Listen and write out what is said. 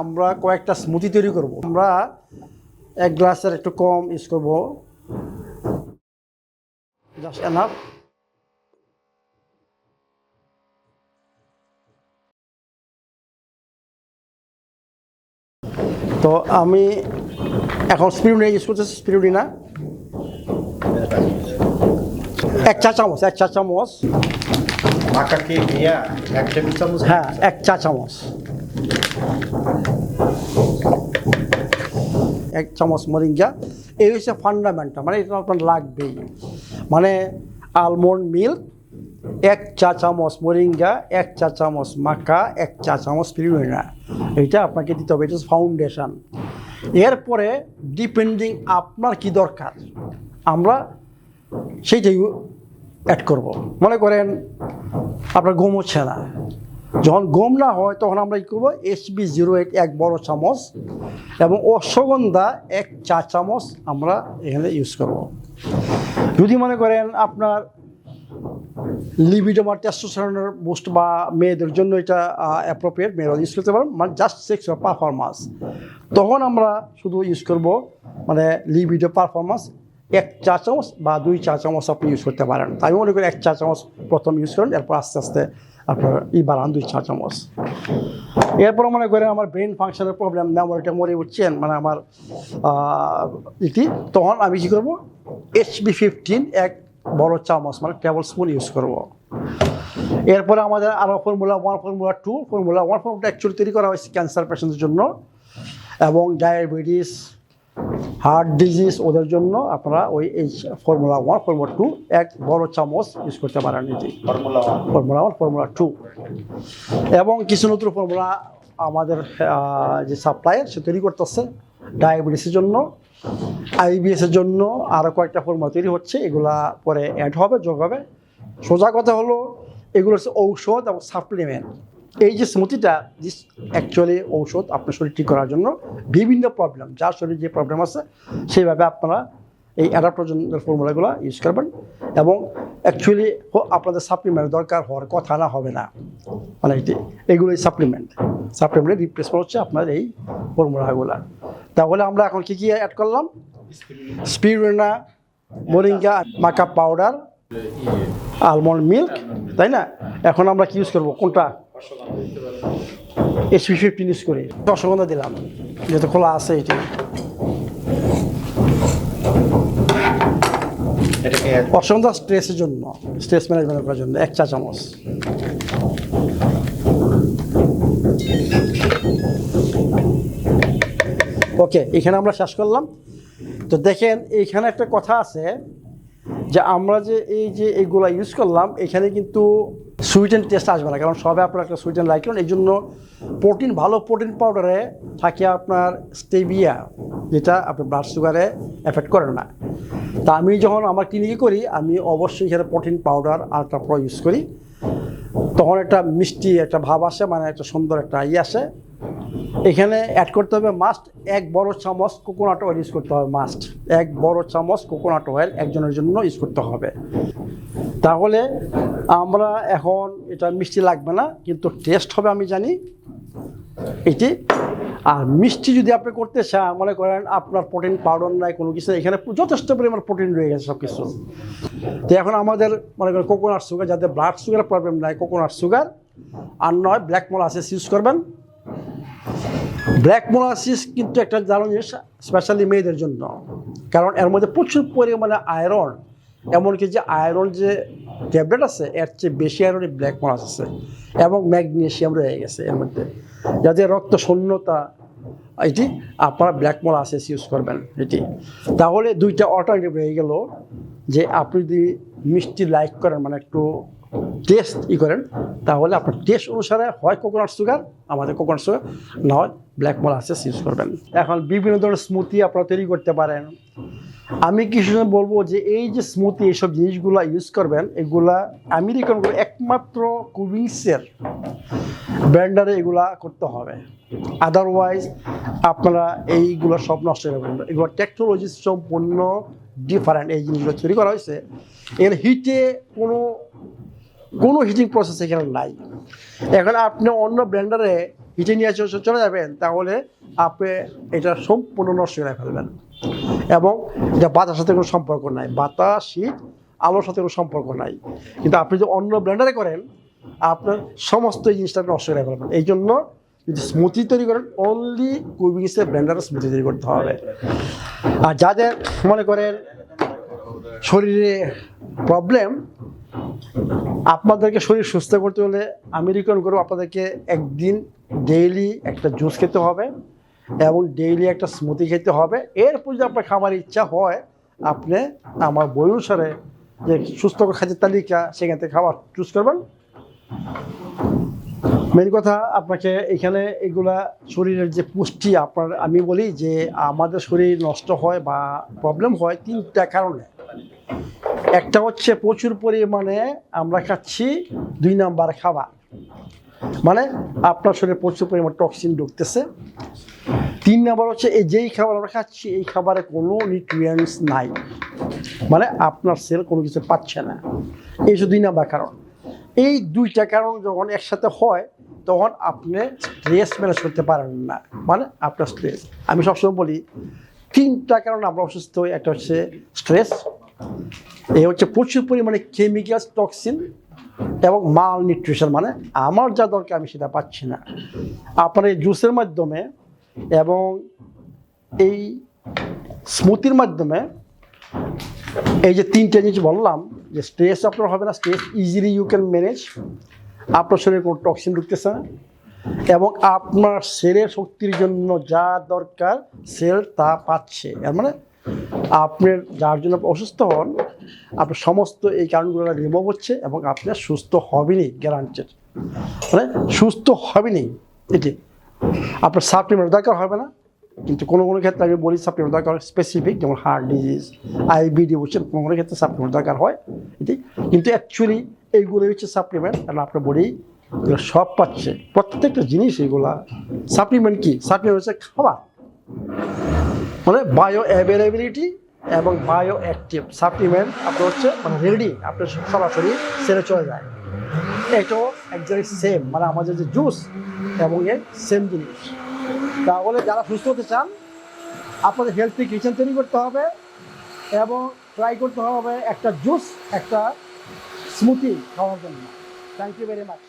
আমরা কয়েকটা স্মুদি তৈরি করব। আমরা এক গ্লাসের একটু কম ইউজ করব। জাস্ট এনাফ তো আমি এখন স্পিরুডিনা ইউজ করতেছি স্পিরুডিনা এক চা চামচ এক চা চামচ হ্যাঁ এক চা চামচ। এক চামচ মরিঙ্গা। এই হচ্ছে ফান্ডামেন্টাল মানে এটা আপনার লাগবেই। মানে আলমন্ড মিল্ক এক চা চামচ মরিঙ্গা, এক চা চামচ মাকা এক চা চামচ পিরিনা এইটা আপনাকে দিতে হবে, এটা ফাউন্ডেশন এরপরে ডিপেন্ডিং আপনার কি দরকার, আমরা সেইটাই অ্যাড করব। মনে করেন আপনার গম হচ্ছে না যখন গম না হয়, তখন আমরা কী করব? এসবি জিরো এইট এক বড় চামচ এবং অশ্বগন্ধা এক চা চামচ আমরা এখানে ইউজ করব। যদি মনে করেন আপনার লিবিডো বা টেস্টোস্টেরনের বুস্ট বা মেয়েদের জন্য এটা অ্যাপ্রোপ্রিয়েট মেয়েরা ইউজ করতে পারেন মানে জাস্ট সেক্স পারফরমেন্স তখন আমরা শুধু ইউজ করব মানে লিবিডো পারফরমেন্স এক চা চামচ বা দুই চা চামচ আপনি ইউজ করতে পারেন। তাই আমি মনে করি এক চা চামচ প্রথম ইউজ করেন, এরপর আস্তে আস্তে আপনার ই বাড়ান দুই চা চামচ। এরপর মনে করেন আমার ব্রেন ফাংশনের প্রবলেম মেমোরিটা মরে উঠছেন মানে আমার ইটি তখন আমি কী করব? এইচবি ফিফটিন এক বড় চামচ মানে টেবল স্পুন ইউজ করব। এরপরে আমাদের আরও formula one formula two formula one formula actually তৈরি করা হয়েছে ক্যান্সার পেশেন্টদের জন্য, এবং ডায়াবেটিস হার্ট ডিজিজ ওদের জন্য আপনারা ওই এই ফর্মুলা ওয়ান ফর্মুলা টু এক বড় চামচ ইউজ করতে পারেন এটি। Formula one. Formula one formula two. এবং কিছু নতুন ফর্মুলা আমাদের যে সাপ্লায়ার সে তৈরি করতেছে ডায়াবেটিসের জন্য আইবিএসের জন্য আরও কয়েকটা ফর্মুলা তৈরি হচ্ছে এগুলা পরে অ্যাড হবে যোগ হবে। সোজা কথা হলো এগুলো হচ্ছে ঔষধ এবং সাপ্লিমেন্ট এই যে স্মৃতিটা অ্যাকচুয়ালি ঔষধ আপনার শরীর ঠিক করার জন্য বিভিন্ন প্রবলেম যার শরীরে যে প্রবলেম আছে সেইভাবে আপনারা এই অ্যাডাপ্টোজেনের ফর্মুলাগুলো ইউজ করবেন এবং অ্যাকচুয়ালি আপনাদের সাপ্লিমেন্ট দরকার হওয়ার কথা না হবে না। মানে এটি এগুলোই সাপ্লিমেন্ট সাপ্লিমেন্টের রিপ্লেসমেন্ট হচ্ছে আপনার এই ফর্মুলাগুলো তাহলে আমরা এখন কী কী অ্যাড করলাম? Spirulina moringa maca powder almond milk তাই না? এখন আমরা কি ইউজ করব? কোনটা? এসপি ফিফটিন ইউজ করি। রসগন্ধা দিলাম। যেহেতু খোলা আছে এটি। রসগন্ধা স্ট্রেসের জন্য স্ট্রেস ম্যানেজমেন্ট করার জন্য এক চা চামচ। ওকে এখানে আমরা শেষ করলাম। তো দেখেন এইখানে একটা কথা আছে যে আমরা যে এই যে এইগুলা ইউজ করলাম এখানে কিন্তু সুইটেন টেস্ট আসবে না, কারণ সবে আপনার একটা সুইটেন লাইকলেন এই জন্য প্রোটিন, ভালো প্রোটিন পাউডারে থাকে আপনার স্টেবিয়া যেটা আপনার ব্লাড সুগারে এফেক্ট করে না। তা আমি যখন আমার ক্লিনিকে করি, আমি অবশ্যই এখানে protein powder ultra pro use করি। তখন একটা মিষ্টি একটা ভাব আসে মানে একটা সুন্দর একটা ই আসে। এখানে অ্যাড করতে হবে মাস্ট এক বড় চামচ কোকোনাট অয়েল ইউজ করতে হবে মাস্ট এক বড় চামচ কোকোনাট অয়েল একজনের জন্য ইউজ করতে হবে। তাহলে আমরা এখন এটা মিষ্টি লাগবে না, কিন্তু টেস্ট হবে আমি জানি। এটি, আর মিষ্টি যদি আপনি করতে চান, মনে করেন আপনার প্রোটিন পাউডার নাই, কোনো কিছু এখানে যথেষ্ট পরিমাণ প্রোটিন রয়ে গেছে সব কিছু তো এখন আমাদের মনে করেন কোকোনাট সুগার যাদের ব্লাড সুগারের প্রবলেম নাই কোকোনাট সুগার আর নয় ব্ল্যাক মোলাসিস ইউজ করবেন। ব্ল্যাক মোলাসিস কিন্তু একটা দারুণ জিনিস স্পেশালি মেয়েদের জন্য। কারণ এর মধ্যে প্রচুর পরিমাণে আয়রন এমনকি যে আয়রন যে ট্যাবলেট আছে, এর চেয়ে বেশি আয়রন ব্ল্যাক মোলাস আছে এবং ম্যাগনেশিয়াম রয়ে গেছে এর মধ্যে। যাদের রক্ত শূন্যতা এটি আপনারা ব্ল্যাক মোলাসিস ইউজ করবেন এটি। তাহলে দুইটা অল্টারনেটিভ রয়ে গেল যে আপনি যদি মিষ্টি লাইক করেন মানে একটু টেস্ট ই করেন, তাহলে আপনার টেস্ট অনুসারে হয় কোকোনাট সুগার আমাদের কোকোনাট সুগার না হয় ব্ল্যাক মোলাসেস ইউজ করবেন। এখন বিভিন্ন ধরনের স্মুথি আপনারা তৈরি করতে পারেন। আমি কিছু বলব যে এই যে স্মুথি এইসব জিনিসগুলো ইউজ করবেন, এগুলা আমেরিকানগুলো একমাত্র কুবিংসের ব্র্যান্ডারে এগুলা করতে হবে। আদারওয়াইজ আপনারা এইগুলো সব নষ্ট হয়ে ফেলবেন এগুলো টেকনোলজি সম্পূর্ণ ডিফারেন্ট এই জিনিসগুলো তৈরি করা হয়েছে। এর হিটে কোনো কোনো হিটিং প্রসেস এখানে নাই। এখন আপনি অন্য ব্র্যান্ডারে হিটে নিয়ে চলে যাবেন, তাহলে আপনি এটা সম্পূর্ণ নষ্ট করে ফেলবেন। এবং এটা বাতাসের সাথে কোনো সম্পর্ক নাই। বাতাস, শীত, আলোর সাথে কোনো সম্পর্ক নাই। কিন্তু আপনি যদি অন্য ব্লেন্ডারে করেন, আপনার সমস্ত জিনিসটা নষ্ট করে ফেলবেন। এই জন্য যদি স্মুথি তৈরি করেন অনলি কুইবিংসের ব্লেন্ডারে স্মুথি তৈরি করতে হবে। আর যাদের মনে করেন শরীরে প্রবলেম আপনাদেরকে শরীর সুস্থ করতে হলে আমি রিকমেন্ড করব আপনাদেরকে একদিন ডেইলি একটা জুস খেতে হবে এবং ডেইলি একটা স্মুদি খেতে হবে। এরপর যদি আপনার খাবার ইচ্ছা হয়, আপনি আমার বই অনুসারে যে সুস্থ খাদ্যের তালিকা, সেখান থেকে খাবার চুজ করবেন। মেন কথা, আপনাকে এখানে এগুলা শরীরের যে পুষ্টি, আপনার আমি বলি যে আমাদের শরীর নষ্ট হয় বা প্রবলেম হয় তিনটা কারণে। একটা হচ্ছে প্রচুর পরিমাণে আমরা খাচ্ছি, দুই নাম্বার খাবার। মানে আপনার শরীরে প্রচুর পরিমাণ টক্সিন ঢুকতেছে। তিন নাম্বার হচ্ছে এই যেই খাবার আমরা খাচ্ছি, এই খাবারে কোনো নিউট্রিয়েন্টস নাই। মানে আপনার সেল কোনো কিছু পাচ্ছে না। এই দুই নাম্বার কারণ। এই দুইটা কারণ যখন একসাথে হয়, তখন আপনি স্ট্রেস ম্যানেজ করতে পারেন না। মানে আপনার স্ট্রেস আমি সবসময় বলি, তিনটা কারণ আমরা অসুস্থ হই। একটা হচ্ছে স্ট্রেস এই হচ্ছে প্রচুর পরিমাণে কেমিক্যাল টক্সিন এবং মাল নিউট্রিশন মানে আমার যা দরকার আমি সেটা পাচ্ছি না। আপনার এই জুসের মাধ্যমে এবং এই স্মুথির মাধ্যমে এই যে তিনটে জিনিস বললাম, যে স্ট্রেস আপনার হবে না stress easily you can manage আপনার শরীরে কোনো টক্সিন ঢুকতেছে না এবং আপনার সেলের শক্তির জন্য যা দরকার সেল তা পাচ্ছে। এর মানে আপনার যার জন্য অসুস্থ হন আপনার সমস্ত এই কারণগুলো রিমুভ হচ্ছে এবং আপনি সুস্থ হবেনই গ্যারান্টেড মানে সুস্থ হবেনি এটি। আপনার সাপ্লিমেন্ট দরকার হবে না, কিন্তু কোনো কোনো ক্ষেত্রে আমি বলি সাপ্লিমেন্ট দরকার স্পেসিফিক যেমন হার্ট ডিজিজ আইবিডি বুঝছেন কোনো কোনো ক্ষেত্রে সাপ্লিমেন্ট দরকার হয়, এটি। কিন্তু অ্যাকচুয়ালি এইগুলোই হচ্ছে সাপ্লিমেন্ট কারণ আপনার বডি এগুলো সব পাচ্ছে। প্রত্যেকটা জিনিস এগুলা সাপ্লিমেন্ট কি? সাপ্লিমেন্ট হচ্ছে খাবার। মানে বায়ো অ্যাভেলেবিলিটি এবং বায়ো অ্যাক্টিভ সাপ্লিমেন্ট আপনার হচ্ছে মানে রেডি আপনার সরাসরি সেরে চলে যায়। এটাও একজাক্টলি সেম মানে আমাদের যে জুস এবং এর সেম জিনিস। তাহলে যারা সুস্থ হতে চান, আপনাদের হেলথি কিচেন তৈরি করতে হবে এবং ট্রাই করতে হবে একটা জুস একটা স্মুথি খাওয়ার জন্য। Thank you very much